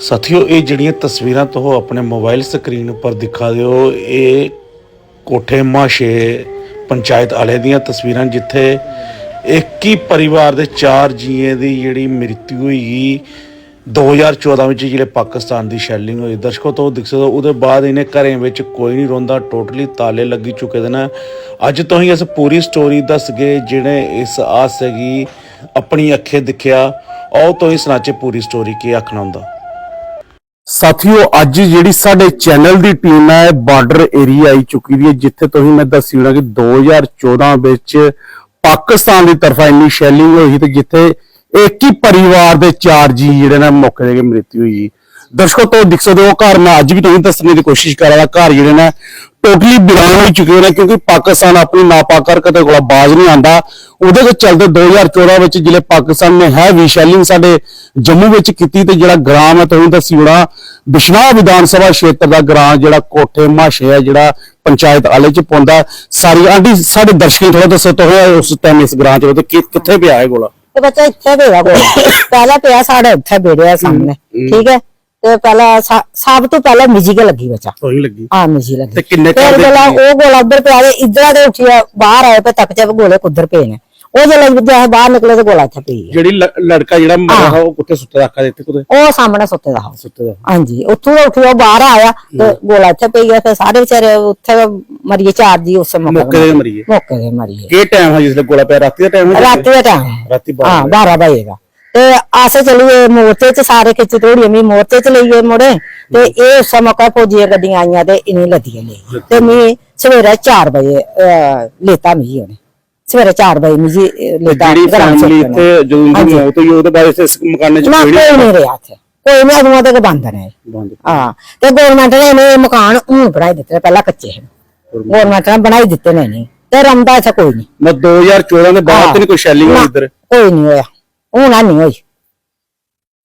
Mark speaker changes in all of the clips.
Speaker 1: ਸਾਥੀਓ, ਇਹ ਜਿਹੜੀਆਂ ਤਸਵੀਰਾਂ ਤੋਂ ਆਪਣੇ ਮੋਬਾਈਲ ਸਕਰੀਨ ਉੱਪਰ ਦਿਖਾ ਦਿਓ ਇਹ ਕੋਠੇ ਮਾਸ਼ੇ ਪੰਚਾਇਤ ਵਾਲੇ ਦੀਆਂ ਤਸਵੀਰਾਂ ਜਿੱਥੇ ਇੱਕ ਹੀ ਪਰਿਵਾਰ ਦੇ ਚਾਰ ਜੀਏ ਦੀ ਜਿਹੜੀ ਮ੍ਰਿਤੂ ਹੋਈ 2014 ਵਿੱਚ ਜਿਹੜੇ ਪਾਕਿਸਤਾਨ ਦੀ ਸ਼ੈਲਿੰਗ ਹੋਈ। ਦਰਸ਼ਕੋ ਤੋਂ ਦਿਖ ਸਕਦਾ ਉਹਦੇ ਬਾਅਦ ਇਹਨੇ ਘਰੇ ਵਿੱਚ ਕੋਈ ਨਹੀਂ ਰੋਂਦਾ, ਟੋਟਲੀ ਤਾਲੇ ਲੱਗੀ ਚੁੱਕੇ ਦੇ ਨੇ। ਅੱਜ ਤੋਂ ਹੀ ਇਸ ਪੂਰੀ ਸਟੋਰੀ ਦੱਸ ਗਏ ਜਿਹੜੇ ਇਸ ਆਸ ਹੈਗੀ, ਆਪਣੀ ਅੱਖੇ ਦਿਖਿਆ ਉਹ ਤੋਂ ਹੀ ਸੁਣਾਚੇ ਪੂਰੀ ਸਟੋਰੀ ਕੀ ਆਖਣਾ ਹੁੰਦਾ।
Speaker 2: ਸਾਥੀਓ, ਅੱਜ ਜਿਹੜੀ ਸਾਡੇ ਚੈਨਲ ਦੀ ਟੀਮ ਹੈ, ਬਾਰਡਰ ਏਰੀਆ ਆਈ ਚੁੱਕੀ ਦੀ ਹੈ, ਜਿੱਥੇ ਤੁਸੀਂ ਮੈਂ ਦੱਸੀ ਹੋਣਾ ਕਿ 2014 ਵਿੱਚ ਪਾਕਿਸਤਾਨ ਦੀ ਤਰਫਾ ਇੰਨੀ ਸ਼ੈਲਿੰਗ ਹੋਈ ਤੇ ਜਿੱਥੇ ਇੱਕ ਹੀ ਪਰਿਵਾਰ ਦੇ ਚਾਰ ਜੀ ਜਿਹੜੇ ਨੇ ਮੌਕੇ ਦੇ ਕੇ ਮ੍ਰਿਤੂ ਹੋਈ ਜੀ ਦਰਸ਼ਕੋ ਤੋਂ ਦਿਖ ਸਕਦੇ ਹੋ, ਘਰ ਮੈਂ ਅੱਜ ਵੀ ਤੁਹਾਨੂੰ ਦੱਸਣ ਦੀ ਕੋਸ਼ਿਸ਼ ਕਰ ਰਿਹਾ, ਘਰ ਜਿਹੜੇ ਨੇ ਟੋਟਲੀ ਬਿਰਾਨ ਹੋ ਚੁੱਕੇ ਨੇ ਕਿਉਂਕਿ ਪਾਕਿਸਤਾਨ ਆਪਣੀ ਨਾਪਾਕ ਹਰਕਤਾਂ ਕੋਲ ਬਾਜ਼ ਨਹੀਂ ਆਂਦਾ ਉਹਦੇ ਦੇ ਚੱਲਦੇ 2014 ਵਿੱਚ ਜਿਹੜੇ ਪਾਕਿਸਤਾਨ ਨੇ ਹੈ ਵੀ ਸ਼ੈਲਿੰਗ ਸਾਡੇ ਜੰਮੂ ਵਿੱਚ ਕੀਤੀ ਤੇ ਜਿਹੜਾ ਗ੍ਰਾਮ ਹੈ ਤੁਹਾਨੂੰ ਦੱਸੀ ਹੋਣਾ ਬਿਸ਼ਨਾਹ ਵਿਧਾਨ ਸਭਾ ਖੇਤਰ ਦਾ ਗ੍ਰਾਮ ਜਿਹੜਾ ਕੋਠੇ ਮਾਸ਼ੇ ਹੈ ਜਿਹੜਾ ਪੰਚਾਇਤ ਆਲੇ ਚ ਪੌਂਦਾ ਸਾਰੀ ਆਂਟੀ ਸਾਡੇ ਦਰਸ਼ਕਾਂ ਥੋੜਾ ਦੱਸੋ ਤੋਂ ਉਸ ਟਾਈਮ ਇਸ ਗ੍ਰਾਮ ਚ ਕਿੱਥੇ ਪਿਆ ਹੈ ਗੋਲਾ?
Speaker 3: ਤੇ ਬੱਚਾ ਇੱਥੇ ਪਿਆ ਕੋਲ ਪਹਿਲਾਂ ਪਿਆ ਸਾਡੇ ਇੱਥੇ ਬੇੜਿਆ ਸਾਹਮਣੇ। ਠੀਕ ਹੈ? ਤੇ ਪਹਿਲਾਂ ਸਾ- ਸਭ ਤੋਂ ਪਹਿਲਾਂ ਮਿਊਜ਼ਿਕ ਲੱਗੀ ਬੱਚਾ।
Speaker 2: ਤੋਂ ਹੀ ਲੱਗੀ।
Speaker 3: ਆ ਮਿਊਜ਼ਿਕ ਲੱਗੀ।
Speaker 2: ਤੇ ਕਿੰਨੇ
Speaker 3: ਫਿਰ
Speaker 2: ਘਰ ਦੇ
Speaker 3: ਗੋਲਾ ਉਹ ਗੋਲਾ ਉੱਧਰ ਪਿਆ ਤੇ ਇੱਧਰ ਦੇ ਉੱਠਿਆ ਬਾਹਰ ਆਏ ਪਏ ਤੱਕ ਤੇ ਗੋਲੇ ਕੁੱਧਰ ਪਏ ਨੇ। ਉਹ ਜਦੋਂ ਜਦੋਂ ਬਾਹਰ ਨਿਕਲੇ ਤੇ ਗੋਲਾ ਇੱਥੇ ਪਈ ਹੈ
Speaker 2: ਜਿਹੜੀ ਲ- ਲੜਕਾ ਜਿਹੜਾ ਮਰਿਆ
Speaker 3: ਹਾਂ।
Speaker 2: ਹੈ ਉਹ ਕੁੱਤੇ ਸੁੱਤੇ ਰੱਖਾ ਦਿੱਤੇ ਕੁੱਤੇ?
Speaker 3: ਉਹ ਸਾਹਮਣੇ ਸੁੱਤੇ ਦਾ ਹਾਊਸ
Speaker 2: ਸੁੱਤੇ ਦਾ
Speaker 3: ਹਾਂਜੀ ਉੱਥੋਂ ਦਾ ਉੱਠਿਆ ਬਾਹਰ ਆਇਆ ਤੇ ਗੋਲਾ ਇੱਥੇ ਪਈ ਗਿਆ ਫਿਰ ਸਾਰੇ ਵਿਚਾਰੇ ਉੱਥੇ ਮਰੀਏ ਚਾਰ ਜੀ ਉਸੇ
Speaker 2: ਮੌਕੇ ਤੇ ਮਰੀਏ।
Speaker 3: ਮੌਕੇ ਤੇ ਮਰੀਏ।
Speaker 2: ਕੀ ਟਾਈਮ ਹੈ ਜਿਸਲੇ ਗੋਲਾ ਪਿਆ? ਰਾਤੀ ਦਾ ਟਾਈਮ ਹੈ
Speaker 3: ਰਾਤੀ ਦਾ ਟਾਈਮ
Speaker 2: ਰਾਤੀ
Speaker 3: ਹਾਂ
Speaker 2: 12
Speaker 3: 12 ਵਜੇ ਦਾ। ਤੇ ਆਸੇ ਚਲੀਏ ਮੋਰਚੇ ਚ ਸਾਰੇ ਖਿੱਚ ਤੋੜੀ ਅਮੀ ਮੋਰਚੇ ਚ ਲਈਏ ਮੁੜੇ। ਤੇ ਇਹ ਉਸ ਮੌਕਾ ਫੌਜੀਆਂ ਗੱਡੀਆਂ ਆਈਆਂ ਤੇ ਇਹਨੇ ਲੱਦੀਆਂ ਲਈ ਤੇ ਮੈਂ ਸਵੇਰੇ 4 ਵਜੇ ਅਹ, ਲੇਤਾ ਮੀ ਉਹਨੇ। ਸਵੇਰੇ 4 ਵਜੇ ਮੀ ਜੀ ਅਹ, ਲੇਤਾ
Speaker 2: ਜਿਹੜੀ
Speaker 3: ਗਰਾਮ
Speaker 2: ਫੈਮਿਲੀ
Speaker 3: ਚੌਕ
Speaker 2: ਇੱਥੇ ਜਦੋਂ ਦੀ
Speaker 3: ਹਾਂਜੀ।
Speaker 2: ਮੌਤ ਹੋਈ ਉਹਦੇ ਬਾਅਦ ਇਸ ਮਕਾਨ ਚ
Speaker 3: ਨਾ
Speaker 2: ਕੋਈ
Speaker 3: ਕੋਈ ਨਹੀਂ ਰਿਹਾ ਇੱਥੇ। ਕੋਈ ਨਹੀਂ ਅਦੂਆਂ ਤੇ ਬੰਦ ਨੇ।
Speaker 2: ਬੰਦ।
Speaker 3: ਹਾਂ। ਤੇ ਗਵਰਨਮੈਂਟ ਨੇ ਇਹਨੇ ਇਹ ਮਕਾਨ ਹੁਣ ਬਣਾਈ ਦਿੱਤੇ ਨੇ, ਪਹਿਲਾਂ ਕੱਚੇ ਹਨ ਗਵਰਨਮੈਂਟ ਨੇ ਬਣਾਈ ਦਿੱਤੇ ਨੇ ਨਹੀਂ ਤੇ ਰਮਦਾ ਇੱਥੇ ਕੋਈ ਨਹੀਂ।
Speaker 2: ਮੈਂ 2014 ਦੇ ਬਾਅਦ ਤੇ ਨਹੀਂ ਕੋਈ ਸ਼ੈਲਿੰਗ ਹੋਈ
Speaker 3: ਨਾ,
Speaker 2: ਇੱਧਰ।
Speaker 3: ਕੋਈ ਨਹੀਂ ਹੋਇਆ।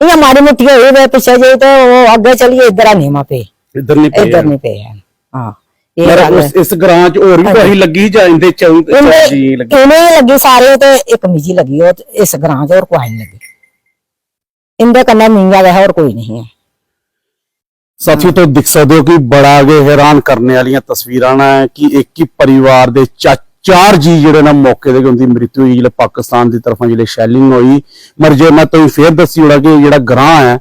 Speaker 3: ਇਹ ਮਾੜੀ ਮੁੱਠੀ ਹੋਈ ਵੇ ਪਿੱਛੇ ਜੇ ਤੇ ਉਹ ਅੱਗੇ ਚਲੀਏ ਇਧਰ ਆ ਨਹੀਂ ਮਾਪੇ
Speaker 2: ਇੱਧਰ ਨਹੀਂ ਪਿਆ
Speaker 3: ਇਧਰ ਨਹੀਂ ਪਏ ਹਨ। ਹਾਂ ਇਹ
Speaker 2: ਮੇਰਾ। ਉਸ ਇਸ ਗ੍ਰਾਂ ਚ ਹੋਰ ਵੀ ਕੋਈ ਲੱਗੀ ਜਾਂਦੇ ਚੌਂ ਜੀ
Speaker 3: ਇਹਨੇ
Speaker 2: ਲੱਗੀ?
Speaker 3: ਇਹਨੇ ਲੱਗੀ ਸਾਰੇ ਤੇ ਇੱਕ ਮਿਜੀ ਲੱਗੀ ਉਹ ਇਸ ਗ੍ਰਾਂ 'ਚ ਹੋਰ ਕੋਈ ਨਹੀਂ ਲੱਗੀ। ਇੰਦੇ ਕੰਨਾ ਮੀਂਗਾ ਦਾ ਹੋਰ ਕੋਈ ਨਹੀਂ ਹੈ।
Speaker 2: ਸਾਥੀਓ ਤੋਂ ਦਿਖ ਸਕਦੇ ਹੋ ਕਿ ਬੜਾ ਅਗੇ ਹੈਰਾਨ ਕਰਨ ਵਾਲੀਆਂ ਤਸਵੀਰਾਂ ਨੇ ਕਿ ਇੱਕ ਹੀ ਪਰਿਵਾਰ ਦੇ ਚਾ- ਚਾਰ ਜੀ ਜਿਹੜੇ ਨਾ ਮੌਕੇ ਦੇ ਉਹਦੀ ਮ੍ਰਿਤੂ ਹੋਈ, ਜਿਹੜੇ ਪਾਕਿਸਤਾਨ ਦੀ ਤਰਫੋਂ ਜਿਹੜੇ ਸ਼ੈਲਿੰਗ ਹੋਈ। ਮਰ ਜੇ ਮੈਂ ਤੁਹਾਨੂੰ ਫੇਰ ਦੱਸੀ ਹੋਣਾ ਕਿ ਜਿਹੜਾ ਗ੍ਰਾਂ ਹੈ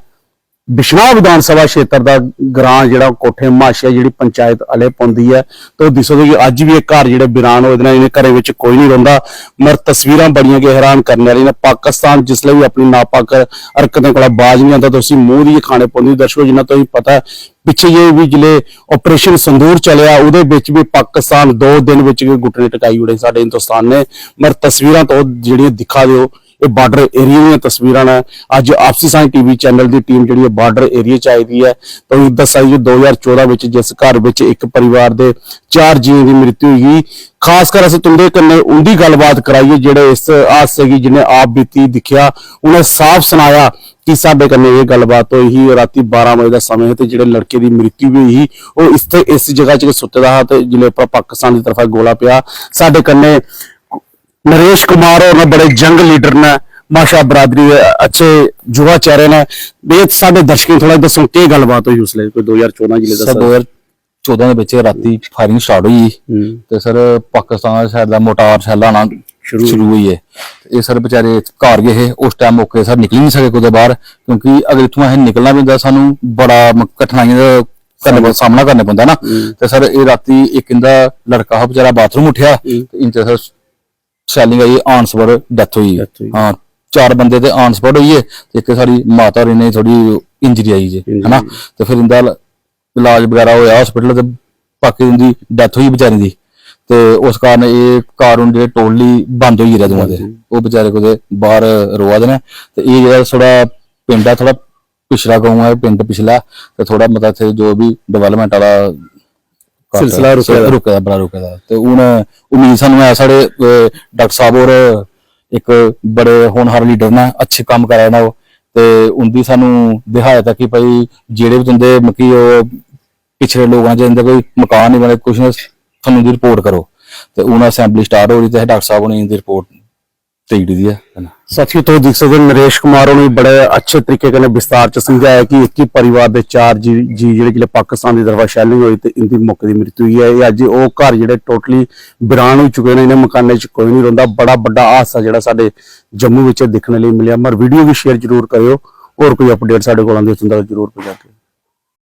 Speaker 2: ਬਿਸ਼ਨਾਹ ਵਿਧਾਨ ਸਭਾ ਖੇਤਰ ਦਾ ਗ੍ਰਾਂ ਜਿਹੜਾ ਕੋਠੇ ਮਾਸ਼ਾ ਜਿਹੜੀ ਪੰਚਾਇਤ ਅਲੇ ਪਾਉਂਦੀ ਹੈ ਤੇ ਦਿਸੋ ਕਿ ਅੱਜ ਵੀ ਇਹ ਘਰ ਜਿਹੜੇ ਬਿਰਾਨ ਹੋਏ ਨੇ ਇਹਨੇ ਘਰੇ ਵਿੱਚ ਕੋਈ ਨਹੀਂ ਰਹਿੰਦਾ ਮਰ ਤਸਵੀਰਾਂ ਬੜੀਆਂ ਕਿ ਹੈਰਾਨ ਕਰਨ ਵਾਲੀਆਂ ਨੇ। ਪਾਕਿਸਤਾਨ ਜਿਸ ਲਈ ਵੀ ਆਪਣੀ ਨਾਪਾਕ ਹਰਕਤਾਂ ਕੋਲ ਬਾਜ ਨਹੀਂ ਆਉਂਦਾ ਤੁਸੀਂ ਮੂੰਹ ਦੀ ਖਾਣੇ ਪਾਉਂਦੀ ਦਰਸ਼ਕੋ ਜਿੰਨਾ ਤੋਂ ਹੀ ਪਤਾ ਹੈ, ਪਿੱਛੇ ਜੇ ਵੀ ਜਿਲੇ ਆਪਰੇਸ਼ਨ ਸੰਦੂਰ ਚੱਲਿਆ ਉਹਦੇ ਵਿੱਚ ਵੀ ਪਾਕਿਸਤਾਨ ਦੋ ਦਿਨ ਵਿੱਚ ਵੀ ਗੁੱਟਣੇ ਟਕਾਈ ਉੜੇ ਸਾਡੇ ਹਿੰਦੁਸਤਾਨ ਨੇ। ਮਰ ਤਸਵੀਰਾਂ ਤੋਂ ਜਿਹੜੀਆਂ ਦਿਖਾ ਦਿਓ। ਇਹ ਬਾਰਡਰ ਏਰੀਆ ਦੀਆਂ ਤਸਵੀਰਾਂ ਨੇ। ਅੱਜ ਆਪਸੀ ਸਾਂਝ ਟੀਵੀ ਚੈਨਲ ਦੀ ਟੀਮ ਜਿਹੜੀ ਹੈ ਬਾਰਡਰ ਏਰੀਆ ਚ ਆਈ ਦੀ ਹੈ। ਤਾਂ ਇਹ ਦੱਸਿਆ ਜੀ 2014 ਵਿੱਚ ਜਿਸ ਘਰ ਵਿੱਚ ਇੱਕ ਪਰਿਵਾਰ ਦੇ ਚਾਰ ਜੀਆਂ ਦੀ ਮ੍ਰਿਤੂ ਹੋਈ ਖਾਸ ਕਰ ਅਸੀਂ ਤੁੰਦੇ ਕੰਨੇ ਉਹਦੀ ਗੱਲਬਾਤ ਕਰਾਈਏ ਜਿਹੜੇ ਇਸ ਹਾਦਸੇ ਸੀਗੀ ਜਿਹਨੇ ਆਪ ਬੀਤੀ ਦਿਖਿਆ ਉਹਨੇ ਸਾਫ਼ ਸੁਣਾਇਆ ਕਿ ਸਾਡੇ ਕੰਨੇ ਇਹ ਗੱਲਬਾਤ ਹੋਈ ਸੀ। ਰਾਤੀ 12 ਵਜੇ ਦਾ ਸਮਾਂ ਹੈ ਤੇ ਜਿਹੜੇ ਲੜਕੇ ਦੀ ਮ੍ਰਿਤੂ ਵੀ ਹੋਈ ਸੀ, ਉਹ ਇਸ ਤੇ ਇਸ ਜਗ੍ਹਾ 'ਚ ਸੁੱਤੇ ਦਾ ਤੇ ਜਿਲੇ ਪਰ ਪਾਕਿਸਤਾਨ ਦੀ ਤਰਫਾ ਗੋਲਾ ਪਿਆ। ਸਾਡੇ ਕੰਨੇ ਨਰੇਸ਼ ਕੁਮਾਰ और बड़े जंग लीडर ने माशा बरादरी ਦੇ ਅੱਛੇ ਜੁਵਾ ਚਿਹਰੇ ਨੇ ਇਹ ਸਾਡੇ ਦਰਸ਼ਕਾਂ ਥੋੜਾ ਦੱਸੋ ਕੀ ਗੱਲਬਾਤ ਹੋਈ ਉਸਲੇ ਕੋਈ 2014 ਜ਼ਿਲ੍ਹੇ ਦਾ
Speaker 4: ਸਰ 2014 ਦੇ ਵਿੱਚ ਰਾਤੀ ਫਾਇਰਿੰਗ ਸਟਾਰਟ ਹੋਈ
Speaker 2: ਹੂੰ
Speaker 4: ਤੇ ਸਰ ਪਾਕਿਸਤਾਨ ਸਾਈਡ ਦਾ ਮੋਟਾਰ ਸ਼ੈਲ ਆਣਾ
Speaker 2: ਸ਼ੁਰੂ
Speaker 4: ਸ਼ੁਰੂ ਹੋਈ ਹੈ ਤੇ ਇਹ ਸਰ ਵਿਚਾਰੇ ਘਰ ਗਏ ਉਸ ਟਾਈਮ ਮੌਕੇ ਸਰ ਨਿਕਲ ਨਹੀਂ ਸਕੇ ਕੋਦੇ ਬਾਹਰ ਕਿਉਂਕਿ ਅਗਰ ਇਥੋਂ ਅਸੀਂ ਨਿਕਲਣਾ ਪੈਂਦਾ ਸਾਨੂੰ ਬੜਾ ਮ- ਕਠਿਨਾਈਆਂ ਦਾ ਕਰਨੇ ਪੈਂਦਾ ਸਾਹਮਣਾ ਕਰਨਾ ਪੈਂਦਾ ਨਾ ਤੇ ਸਰ ਇਹ ਰਾਤੀ ਇੱਕ ਇੰਦਾ ਲੜਕਾ ਉਹ ਵਿਚਾਰਾ ਬਾਥਰੂਮ ਉੱਠਿਆ ਤੇ ਇੰਚ ਸਰ ਸ਼ੈਲਿੰਗ ਆਈ ਆਨ ਸਪਰ ਡੈਥ ਹੋਈ ਹੈ।
Speaker 2: Death ਹੋਈ।
Speaker 4: ਹਾਂ। ਚਾਰ ਬੰਦੇ ਤੇ ਆਨ ਸਪਟ ਹੋਈ ਹੈ ਤੇ ਇੱਕ ਸਾਡੀ ਮਾਤਾ ਰੇ ਨੇ ਥੋੜੀ ਇੰਜਰੀ ਆਈ ਜੇ ਹਨਾ? ਤੇ ਫਿਰ ਇੰਦਾ ਇਲਾਜ ਵਗੈਰਾ ਹੋਇਆ ਹਸਪੀਟਲ ਤੇ ਬਾਕੀ ਦੀ ਡੈਥ ਹੋਈ ਵਿਚਾਰੀ ਦੀ। ਤੇ ਉਸ ਕਾਰਨ ਇਹ ਕਾਰਨ ਜਿਹੜੇ ਟੋਟਲੀ ਬੰਦ ਹੋਈ ਰਿਹਾ ਦੋਵਾਂ ਦੇ। ਉਹ ਵਿਚਾਰੇ ਕੋਦੇ ਬਾਹਰ ਰੋਆ ਦੇ ਨੇ। ਤੇ ਇਹ ਜਿਹੜਾ ਥੋੜਾ ਪਿੰਡ ਆ ਥੋੜਾ ਪਿਛੜਾ ਗਾਉਂ ਹੈ ਪਿੰਡ ਪਿਛਲਾ ਤੇ ਥੋੜਾ ਮਤਲਬ ਇੱਥੇ ਜੋ ਵੀ ਡਿਵੈਲਪਮੈਂਟ ਵਾਲਾ
Speaker 2: ਦਾ।
Speaker 4: ਦਾ। ਬੜਾ ਰੁਕਿਆ ਦਾ। ਤੇ ਹੁਣ ਉਮੀਦ ਸਾਨੂੰ ਹੈ ਸਾਡੇ ਅਹ, ਡਾਕਟਰ ਸਾਹਿਬ ਔਰ ਇੱਕ ਬੜੇ ਹੋਣਹਾਰ ਲੀਡਰ ਨੇ ਅੱਛੇ ਕੰਮ ਕਰ ਰਹੇ ਨੇ ਉਹ। ਤੇ ਉਹਦੀ ਸਾਨੂੰ ਦਿਖਾਇਆ ਕਿ ਭਾਈ ਜਿਹੜੇ ਵੀ ਤੁੰਦੇ ਮਕੀ ਉਹ ਪਿਛੜੇ ਲੋਕਾਂ ਜਿਹਦੇ ਕੋਈ ਮਕਾਨ ਨਹੀਂ ਬਣੇ ਕੁਛ ਨਾ ਤੁਹਾਨੂੰ ਦੀ ਰਿਪੋਰਟ ਕਰੋ। ਤੇ ਉਹਨਾਂ ਅਸੈਂਬਲੀ ਸਟਾਰਟ ਹੋ ਰਹੀ ਤੇ ਡਾਕਟਰ ਸਾਹਿਬ ਨੇ ਇਹਦੀ ਰਿਪੋਰਟ ਦੇ ਦਿੱਤੀ ਹੈ
Speaker 2: ਸਾਥੀਓ, ਤੋਂ ਦੇਖ ਸਕਦੇ ਹੋ, ਨਰੇਸ਼ ਕੁਮਾਰ ਉਹਨੇ ਬੜੇ ਅੱਛੇ ਤਰੀਕੇ ਨਾਲ ਵਿਸਤਾਰ ਚ ਸਮਝਾਇਆ ਕਿ ਇੱਕ ਹੀ ਪਰਿਵਾਰ ਦੇ ਚਾਰ ਜੀ ਜੀ ਜਿਹੜੇ ਜਿਹੜੇ ਪਾਕਿਸਤਾਨ ਦੀ ਤਰਫਾ ਸ਼ੈਲਿੰਗ ਹੋਈ ਤੇ ਇੰਦੀ ਮੌਕੇ ਦੀ ਮ੍ਰਿਤੂ ਹੋਈ ਹੈ। ਇਹ ਅੱਜ ਉਹ ਘਰ ਜਿਹੜੇ ਟੋਟਲੀ ਬਿਰਾਨ ਹੋ ਚੁੱਕੇ ਨੇ, ਇਹਨਾਂ ਮਕਾਨਾਂ 'ਚ ਕੋਈ ਨਹੀਂ ਰਹਿੰਦਾ ਬੜਾ ਵੱਡਾ ਹਾਦਸਾ ਜਿਹੜਾ ਸਾਡੇ ਜੰਮੂ ਵਿੱਚ ਦੇਖਣ ਲਈ ਮਿਲਿਆ। ਮਰ ਵੀਡੀਓ ਵੀ ਸ਼ੇਅਰ ਜ਼ਰੂਰ ਕਰਿਓ। ਹੋਰ ਕੋਈ ਅਪਡੇਟ ਸਾਡੇ ਕੋਲ ਆਉਂਦੀ ਉਸ ਤੱਕ